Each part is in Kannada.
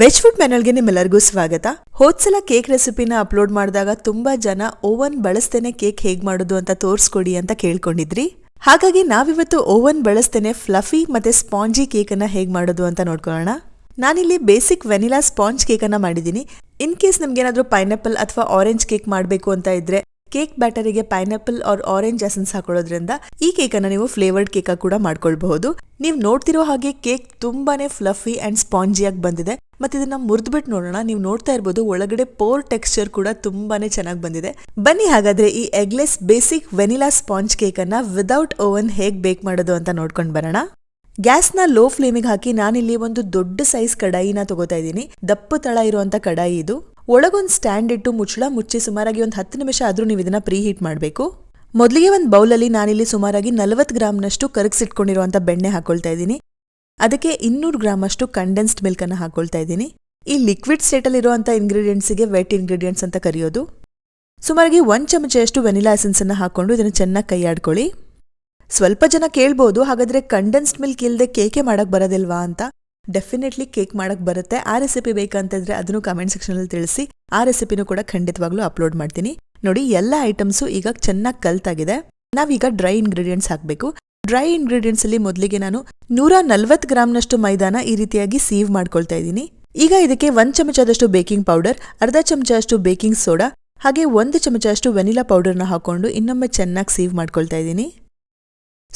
ವೆಜ್ ಫುಡ್ ಮೆನಲ್ಗೆ ನಿಮ್ಮೆಲ್ಲರಿಗೂ ಸ್ವಾಗತ. ಹೋದ್ಸಲ ಕೇಕ್ ರೆಸಿಪಿನ ಅಪ್ಲೋಡ್ ಮಾಡಿದಾಗ ತುಂಬಾ ಜನ, ಓವನ್ ಬಳಸ್ತೇನೆ ಕೇಕ್ ಹೇಗ್ ಮಾಡೋದು ಅಂತ ತೋರಿಸ್ಕೊಡಿ ಅಂತ ಕೇಳ್ಕೊಂಡಿದ್ರಿ. ಹಾಗಾಗಿ ನಾವಿವತ್ತು ಓವನ್ ಬಳಸ್ತೇನೆ ಫ್ಲಫಿ ಮತ್ತೆ ಸ್ಪಾಂಜಿ ಕೇಕ್ ಅನ್ನ ಹೇಗ್ ಮಾಡೋದು ಅಂತ ನೋಡ್ಕೊಳ್ಳೋಣ. ನಾನಿಲ್ಲಿ ಬೇಸಿಕ್ ವೆನಿಲಾ ಸ್ಪಾಂಜ್ ಕೇಕ್ ಅನ್ನ ಮಾಡಿದ್ದೀನಿ. ಇನ್ ಕೇಸ್ ನಿಮ್ಗೆ ಏನಾದರೂ ಪೈನಾಪಲ್ ಅಥವಾ ಆರೆಂಜ್ ಕೇಕ್ ಮಾಡಬೇಕು ಅಂತ ಇದ್ರೆ ಕೇಕ್ ಬ್ಯಾಟರಿಗೆ ಪೈನಾಪಲ್ ಆರ್ ಆರೆಂಜ್ ಎಸೆನ್ಸ್ ಹಾಕೊಳ್ಳೋದ್ರಿಂದ ಈ ಕೇಕ್ ಅನ್ನ ನೀವು ಫ್ಲೇವರ್ಡ್ ಕೇಕ್ ಕೂಡ ಮಾಡ್ಕೊಳ್ಬಹುದು. ನೀವು ನೋಡ್ತಿರೋ ಹಾಗೆ ಕೇಕ್ ತುಂಬಾನೇ ಫ್ಲಫಿ ಅಂಡ್ ಸ್ಪಾಂಜಿಯಾಗಿ ಬಂದಿದೆ. ಮತ್ತೆ ಇದನ್ನ ಮುರಿದ್ಬಿಟ್ಟು ನೋಡೋಣ. ನೀವು ನೋಡ್ತಾ ಇರ್ಬೋದು ಒಳಗಡೆ ಪೋರ್ ಟೆಕ್ಸ್ಚರ್ ಕೂಡ ತುಂಬಾನೇ ಚೆನ್ನಾಗಿ ಬಂದಿದೆ. ಬನ್ನಿ ಹಾಗಾದ್ರೆ ಈ eggless basic vanilla sponge cake ಅನ್ನ ವಿದೌಟ್ ಓವನ್ ಹೇಗ್ ಬೇಕ್ ಮಾಡೋದು ಅಂತ ನೋಡ್ಕೊಂಡು ಬರೋಣ. ಗ್ಯಾಸ್ನ ಲೋ ಫ್ಲೇಮಿಗೆ ಹಾಕಿ ನಾನಿಲ್ಲಿ ಒಂದು ದೊಡ್ಡ ಸೈಜ್ ಕಡಾಯಿನ ತಗೋತಾ ಇದ್ದೀನಿ. ದಪ್ಪ ತಳ ಇರುವಂತ ಕಡಾಯಿ ಇದು. ಒಳಗೊಂದು ಸ್ಟ್ಯಾಂಡ್ ಇಟ್ಟು ಮುಚ್ಚಳ ಮುಚ್ಚಿ ಸುಮಾರಾಗಿ ಒಂದು ಹತ್ತು ನಿಮಿಷ ಆದರೂ ನೀವು ಇದನ್ನು ಪ್ರೀ ಹೀಟ್ ಮಾಡಬೇಕು. ಮೊದಲಿಗೆ ಒಂದು ಬೌಲಲ್ಲಿ ನಾನಿಲ್ಲಿ ಸುಮಾರಾಗಿ ನಲವತ್ತು ಗ್ರಾಮ್ನಷ್ಟು ಕರಗಿಸಿಟ್ಕೊಂಡಿರುವಂಥ ಬೆಣ್ಣೆ ಹಾಕೊಳ್ತಾ ಇದ್ದೀನಿ. ಅದಕ್ಕೆ ಇನ್ನೂರು ಗ್ರಾಮಷ್ಟು ಕಂಡೆನ್ಸ್ಡ್ ಮಿಲ್ಕ್ ಅನ್ನು ಹಾಕೊಳ್ತಾ ಇದ್ದೀನಿ. ಈ ಲಿಕ್ವಿಡ್ ಸ್ಟೇಟಲ್ಲಿ ಇಂಗ್ರೀಡಿಯೆಂಟ್ಸಿಗೆ ವೆಟ್ ಇಂಗ್ರೀಡಿಯೆಂಟ್ಸ್ ಅಂತ ಕರೆಯೋದು. ಸುಮಾರಾಗಿ ಒಂದು ಚಮಚೆಯಷ್ಟು ವೆನಿಲಾ ಎಸೆನ್ಸನ್ನು ಹಾಕ್ಕೊಂಡು ಇದನ್ನು ಚೆನ್ನಾಗಿ ಕೈಯಾಡ್ಕೊಳ್ಳಿ ಸ್ವಲ್ಪ ಜನ ಕೇಳ್ಬೋದು, ಹಾಗಾದ್ರೆ ಕಂಡೆನ್ಸ್ಡ್ ಮಿಲ್ಕ್ ಇಲ್ಲದೆ ಕೇಕೆ ಮಾಡೋಕ್ಕೆ ಬರೋದಿಲ್ವಾ ಅಂತ. ಡೆಫಿನೆಟ್ಲಿ ಕೇಕ್ ಮಾಡಕ್ ಬರುತ್ತೆ. ಆ ರೆಸಿಪಿ ಬೇಕಂತಿದ್ರೆ ಅದನ್ನು ಕಮೆಂಟ್ ಸೆಕ್ಷನ್ ಅಲ್ಲಿ ತಿಳಿಸಿ. ಆ ರೆಸಿಪಿನೂ ಕೂಡ ಖಂಡಿತವಾಗ್ಲೂ ಅಪ್ಲೋಡ್ ಮಾಡ್ತೀನಿ. ನೋಡಿ, ಎಲ್ಲ ಐಟಮ್ಸು ಈಗ ಚೆನ್ನಾಗಿ ಕಲ್ತಾಗಿದೆ. ನಾವೀಗ ಡ್ರೈ ಇಂಗ್ರೀಡಿಯೆಂಟ್ಸ್ ಹಾಕಬೇಕು. ಡ್ರೈ ಇಂಗ್ರೀಡಿಯೆಂಟ್ಸಲ್ಲಿ ಮೊದಲಿಗೆ ನಾನು ನೂರ ನಲ್ವತ್ತು ಗ್ರಾಮ್ನಷ್ಟು ಮೈದಾನ ಈ ರೀತಿಯಾಗಿ ಸೀವ್ ಮಾಡ್ಕೊಳ್ತಾ ಇದ್ದೀನಿ. ಈಗ ಇದಕ್ಕೆ ಒಂದು ಚಮಚದಷ್ಟು ಬೇಕಿಂಗ್ ಪೌಡರ್ ಅರ್ಧ ಚಮಚದಷ್ಟು ಬೇಕಿಂಗ್ ಸೋಡಾ ಹಾಗೆ ಒಂದು ಚಮಚದಷ್ಟು ವೆನಿಲಾ ಪೌಡರ್ನ ಹಾಕೊಂಡು ಇನ್ನೊಮ್ಮೆ ಚೆನ್ನಾಗಿ ಸೀವ್ ಮಾಡ್ಕೊಳ್ತಾ ಇದ್ದೀನಿ.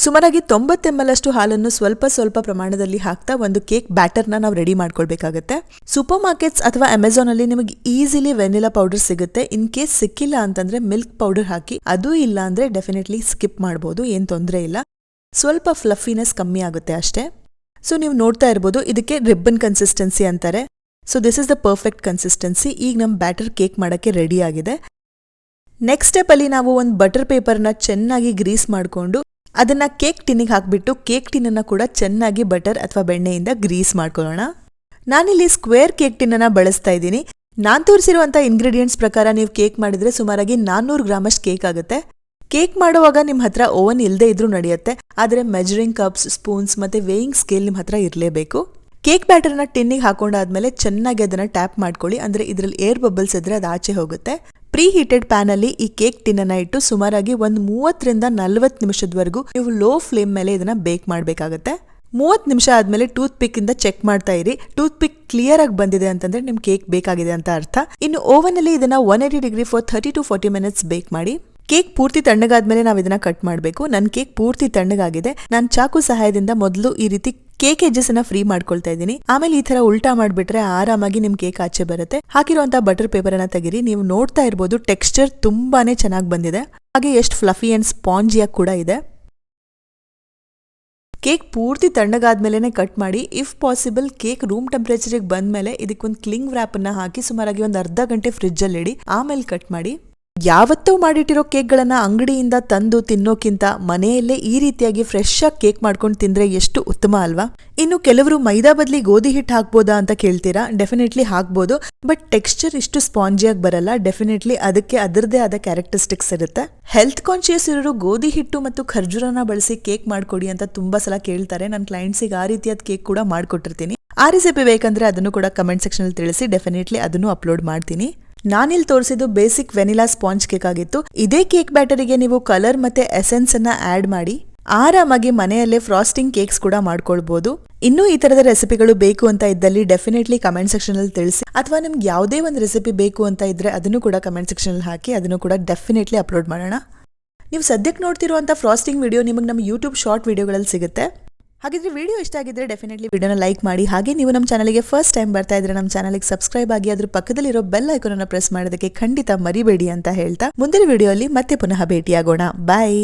ಸುಮಾರಾಗಿ ತೊಂಬತ್ತು ಅಷ್ಟು ಹಾಲನ್ನು ಸ್ವಲ್ಪ ಸ್ವಲ್ಪ ಪ್ರಮಾಣದಲ್ಲಿ ಹಾಕ್ತಾ ಒಂದು ಕೇಕ್ ಬ್ಯಾಟರ್ನ ನಾವು ರೆಡಿ ಮಾಡ್ಕೊಳ್ಬೇಕಾಗತ್ತೆ. ಸೂಪರ್ ಮಾರ್ಕೆಟ್ಸ್ ಅಥವಾ ಅಮೆಝಾನ್ ಅಲ್ಲಿ ನಿಮಗೆ ಈಸಿಲಿ ವೆನಿಲಾ ಪೌಡರ್ ಸಿಗುತ್ತೆ. ಇನ್ ಕೇಸ್ ಸಿಕ್ಕಿಲ್ಲ ಅಂತಂದ್ರೆ ಮಿಲ್ಕ್ ಪೌಡರ್ ಹಾಕಿ, ಅದು ಇಲ್ಲ ಅಂದ್ರೆ ಡೆಫಿನೆಟ್ಲಿ ಸ್ಕಿಪ್ ಮಾಡ್ಬೋದು, ಏನ್ ತೊಂದರೆ ಇಲ್ಲ. ಸ್ವಲ್ಪ ಫ್ಲಫಿನೆಸ್ ಕಮ್ಮಿ ಆಗುತ್ತೆ ಅಷ್ಟೇ. ಸೊ ನೀವು ನೋಡ್ತಾ ಇರ್ಬೋದು, ಇದಕ್ಕೆ ರಿಬ್ಬನ್ ಕನ್ಸಿಸ್ಟೆನ್ಸಿ ಅಂತಾರೆ. So this is the perfect consistency ಈಗ ನಮ್ಮ ಬ್ಯಾಟರ್ ಕೇಕ್ ಮಾಡೋಕ್ಕೆ ರೆಡಿ ಆಗಿದೆ. ನೆಕ್ಸ್ಟ್ ಸ್ಟೆಪ್ ಅಲ್ಲಿ ನಾವು ಒಂದು ಬಟರ್ ಪೇಪರ್ನ ಚೆನ್ನಾಗಿ ಗ್ರೀಸ್ ಮಾಡಿಕೊಂಡು ಅದನ್ನ ಕೇಕ್ ಟಿನ್ನಿಗೆ ಹಾಕ್ಬಿಟ್ಟು ಕೇಕ್ ಟಿನ್ನನ್ನು ಕೂಡ ಚೆನ್ನಾಗಿ ಬಟರ್ ಅಥವಾ ಬೆಣ್ಣೆಯಿಂದ ಗ್ರೀಸ್ ಮಾಡ್ಕೊಳ್ಳೋಣ. ನಾನಿಲ್ಲಿ ಸ್ಕ್ವೇರ್ ಕೇಕ್ ಟಿನ್ನನ್ನು ಬಳಸ್ತಾ ಇದ್ದೀನಿ. ನಾನು ತೋರಿಸಿರುವಂಥ ಇಂಗ್ರೀಡಿಯೆಂಟ್ಸ್ ಪ್ರಕಾರ ನೀವು ಕೇಕ್ ಮಾಡಿದ್ರೆ ಸುಮಾರಾಗಿ ನಾನ್ನೂರು ಗ್ರಾಮಷ್ಟು ಕೇಕ್ ಆಗುತ್ತೆ. ಕೇಕ್ ಮಾಡುವಾಗ ನಿಮ್ಮ ಹತ್ರ ಓವನ್ ಇಲ್ಲದೆ ಇದ್ರೂ ನಡೆಯುತ್ತೆ. ಆದರೆ ಮೆಜರಿಂಗ್ ಕಪ್ಸ್, ಸ್ಪೂನ್ಸ್ ಮತ್ತೆ ವೇಯಿಂಗ್ ಸ್ಕೇಲ್ ನಿಮ್ಮ ಹತ್ರ ಇರಲೇಬೇಕು. ಕೇಕ್ ಬ್ಯಾಟರ್ನ ಟಿನ್ನಿಗೆ ಹಾಕೊಂಡಾದ್ಮೇಲೆ ಚೆನ್ನಾಗಿ ಅದನ್ನ ಟ್ಯಾಪ್ ಮಾಡ್ಕೊಳ್ಳಿ. ಅಂದ್ರೆ ಇದರಲ್ಲಿ ಏರ್ ಬಬಲ್ಸ್ ಇದ್ರೆ ಅದು ಆಚೆ ಹೋಗುತ್ತೆ. ಪ್ರೀ ಹೀಟೆಡ್ ಪ್ಯಾನ್ ಅಲ್ಲಿ ಈ ಕೇಕ್ ಟಿನ್ನ ಇಟ್ಟು ಸುಮಾರಾಗಿ ಒಂದು ಮೂವತ್ತರಿಂದ ನಲವತ್ತು ನಿಮಿಷದವರೆಗೂ ನೀವು ಲೋ ಫ್ಲೇಮ್ ಮೇಲೆ ಇದನ್ನ ಬೇಕ್ ಮಾಡಬೇಕಾಗತ್ತೆ. ಮೂವತ್ತು ನಿಮಿಷ ಆದ್ಮೇಲೆ ಟೂತ್ ಪಿಕ್ ಇಂದ ಚೆಕ್ ಮಾಡ್ತಾ ಇರಿ. ಟೂತ್ ಪಿಕ್ ಕ್ಲಿಯರ್ ಆಗಿ ಬಂದಿದೆ ಅಂತಂದ್ರೆ ನಿಮ್ ಕೇಕ್ ಬೇಕಾಗಿದೆ ಅಂತ ಅರ್ಥ. ಇನ್ನು ಓವನ್ ಅಲ್ಲಿ ಇದನ್ನ one eighty degree for thirty to forty minutes bake ಮಾಡಿ. ಕೇಕ್ ಪೂರ್ತಿ ತಣ್ಣಗಾದ್ಮೇಲೆ ನಾವು ಇದನ್ನ ಕಟ್ ಮಾಡಬೇಕು. ನನ್ನ ಕೇಕ್ ಪೂರ್ತಿ ತಣ್ಣಗಾಗಿದೆ. ನಾನು ಚಾಕು ಸಹಾಯದಿಂದ ಮೊದಲು ಈ ರೀತಿ ಕೇಕ್ ಎಜ್ಜಸ್ ಅನ್ನ ಫ್ರೀ ಮಾಡ್ಕೊಳ್ತಾ ಇದ್ದೀನಿ. ಆಮೇಲೆ ಈ ತರ ಉಲ್ಟಾ ಮಾಡ್ಬಿಟ್ರೆ ಆರಾಮಾಗಿ ನಿಮ್ ಕೇಕ್ ಆಚೆ ಬರುತ್ತೆ. ಹಾಕಿರುವಂತ ಬಟರ್ ಪೇಪರ್ ಅನ್ನ ತೆಗಿರಿ. ನೀವು ನೋಡ್ತಾ ಇರ್ಬೋದು ಟೆಕ್ಸ್ಚರ್ ತುಂಬಾನೇ ಚೆನ್ನಾಗಿ ಬಂದಿದೆ. ಹಾಗೆ ಎಷ್ಟು ಫ್ಲಫಿ ಅಂಡ್ ಸ್ಪಾಂಜಿಯಾಗಿ ಕೂಡ ಇದೆ. ಕೇಕ್ ಪೂರ್ತಿ ತಣ್ಣಗಾದ್ಮೇಲೆ ಕಟ್ ಮಾಡಿ ಇಫ್ ಪಾಸಿಬಲ್ ಕೇಕ್ ರೂಮ್ ಟೆಂಪರೇಚರ್ಗೆ ಬಂದ್ಮೇಲೆ ಇದಕ್ಕೊಂದು ಕ್ಲಿಂಗ್ ವ್ರಾಪ್ ಅನ್ನ ಹಾಕಿ ಸುಮಾರಾಗಿ ಒಂದು ಅರ್ಧ ಗಂಟೆ ಫ್ರಿಜ್ ಅಲ್ಲಿ ಇಡಿ ಆಮೇಲೆ ಕಟ್ ಮಾಡಿ. ಯಾವತ್ತೂ ಮಾಡಿಟ್ಟಿರೋ ಕೇಕ್ಗಳನ್ನ ಅಂಗಡಿಯಿಂದ ತಂದು ತಿನ್ನೋಕ್ಕಿಂತ ಮನೆಯಲ್ಲೇ ಈ ರೀತಿಯಾಗಿ ಫ್ರೆಶ್ ಆಗಿ ಕೇಕ್ ಮಾಡ್ಕೊಂಡು ತಿಂದ್ರೆ ಎಷ್ಟು ಉತ್ತಮ ಅಲ್ವಾ? ಇನ್ನು ಕೆಲವರು ಮೈದಾ ಬದಲಿ ಗೋಧಿ ಹಿಟ್ಟು ಹಾಕ್ಬೋದಾ ಅಂತ ಕೇಳ್ತೀರಾ? ಡೆಫಿನೆಟ್ಲಿ ಹಾಕ್ಬೋದು. ಬಟ್ ಟೆಕ್ಸ್ಚರ್ ಇಷ್ಟು ಸ್ಪಾಂಜಿಯಾಗಿ ಬರಲ್ಲ. ಡೆಫಿನೆಟ್ಲಿ ಅದಕ್ಕೆ ಅದರದೇ ಆದ ಕ್ಯಾರೆಕ್ಟರಿಸ್ಟಿಕ್ಸ್ ಇರುತ್ತೆ. ಹೆಲ್ತ್ ಕಾನ್ಶಿಯಸ್ ಇರೋರು ಗೋಧಿ ಹಿಟ್ಟು ಮತ್ತು ಖರ್ಜೂರನ ಬಳಸಿ ಕೇಕ್ ಮಾಡ್ಕೊಡಿ ಅಂತ ತುಂಬಾ ಸಲ ಕೇಳ್ತಾರೆ. ನನ್ನ ಕ್ಲೈಂಟ್ಸಿಗೆ ಆ ರೀತಿಯಾದ ಕೇಕ್ ಕೂಡ ಮಾಡ್ಕೊಟ್ಟಿರ್ತೀನಿ. ಆ ರೆಸಿಪಿ ಬೇಕಂದ್ರೆ ಅದನ್ನು ಕೂಡ ಕಮೆಂಟ್ ಸೆಕ್ಷನ್ ತಿಳಿಸಿ. ಡೆಫಿನೆಟ್ಲಿ ಅದನ್ನು ಅಪ್ಲೋಡ್ ಮಾಡ್ತೀನಿ. ನಾನಿಲ್ಲಿ ತೋರಿಸಿದ್ದು ಬೇಸಿಕ್ ವೆನಿಲಾ ಸ್ಪಾಂಜ್ ಕೇಕ್ ಆಗಿತ್ತು ಇದೇ ಕೇಕ್ ಬ್ಯಾಟರಿಗೆ ನೀವು ಕಲರ್ ಮತ್ತೆ ಎಸೆನ್ಸ್ ಅನ್ನ ಆಡ್ ಮಾಡಿ, ಆರಾಮಾಗಿ ಮನೆಯಲ್ಲೇ ಫ್ರಾಸ್ಟಿಂಗ್ ಕೇಕ್ಸ್ ಕೂಡ ಮಾಡ್ಕೊಳ್ಬಹುದು ಇನ್ನೂ ಈ ತರದ ರೆಸಿಪಿಗಳು ಬೇಕು ಅಂತ ಇದ್ದಲ್ಲಿ ಡೆಫಿನೆಟ್ಲಿ ಕಮೆಂಟ್ ಸೆಕ್ಷನ್ ಅಲ್ಲಿ ತಿಳಿಸಿ. ಅಥವಾ ನಿಮ್ಗೆ ಯಾವುದೇ ಒಂದು ರೆಸಿಪಿ ಬೇಕು ಅಂತ ಇದ್ರೆ ಅದನ್ನು ಕೂಡ ಕಮೆಂಟ್ ಸೆಕ್ಷನ್ ಅಲ್ಲಿ ಹಾಕಿ, ಅದನ್ನು ಕೂಡ ಡೆಫಿನೆಟ್ಲಿ ಅಪ್ಲೋಡ್ ಮಾಡೋಣ. ನೀವು ಸದ್ಯಕ್ಕೆ ನೋಡ್ತಿರುವಂಥ ಫ್ರಾಸ್ಟಿಂಗ್ ವಿಡಿಯೋ ನಿಮಗೆ ನಮ್ಮ ಯೂಟ್ಯೂಬ್ ಶಾರ್ಟ್ ವಿಡಿಯೋಗಳಲ್ಲಿ ಸಿಗುತ್ತೆ. ಹಾಗಿದ್ರೆ ವಿಡಿಯೋ ಇಷ್ಟ ಆಗಿದ್ರೆ ಡೆಫಿನೆಟ್ಲಿ ವಿಡಿಯೋನ ಲೈಕ್ ಮಾಡಿ. ಹಾಗೆ ನೀವು ನಮ್ಮ ಚಾನಲ್ಗೆ ಫಸ್ಟ್ ಟೈಮ್ ಬರ್ತಾ ಇದ್ರೆ ನಮ್ಮ ಚಾನಲ್ಗೆ ಸಬ್ಸ್ಕ್ರೈಬ್ ಆಗಿ ಅದ್ರ ಪಕ್ಕದಲ್ಲಿರೋ ಬೆಲ್ ಐಕಾನ್ ಪ್ರೆಸ್ ಮಾಡೋದಕ್ಕೆ ಖಂಡಿತ ಮರಿಬೇಡಿ ಅಂತ ಹೇಳ್ತಾ ಮುಂದಿನ ವಿಡಿಯೋ ಅಲ್ಲಿ ಮತ್ತೆ ಪುನಃ ಭೇಟಿಯಾಗೋಣ. ಬಾಯ್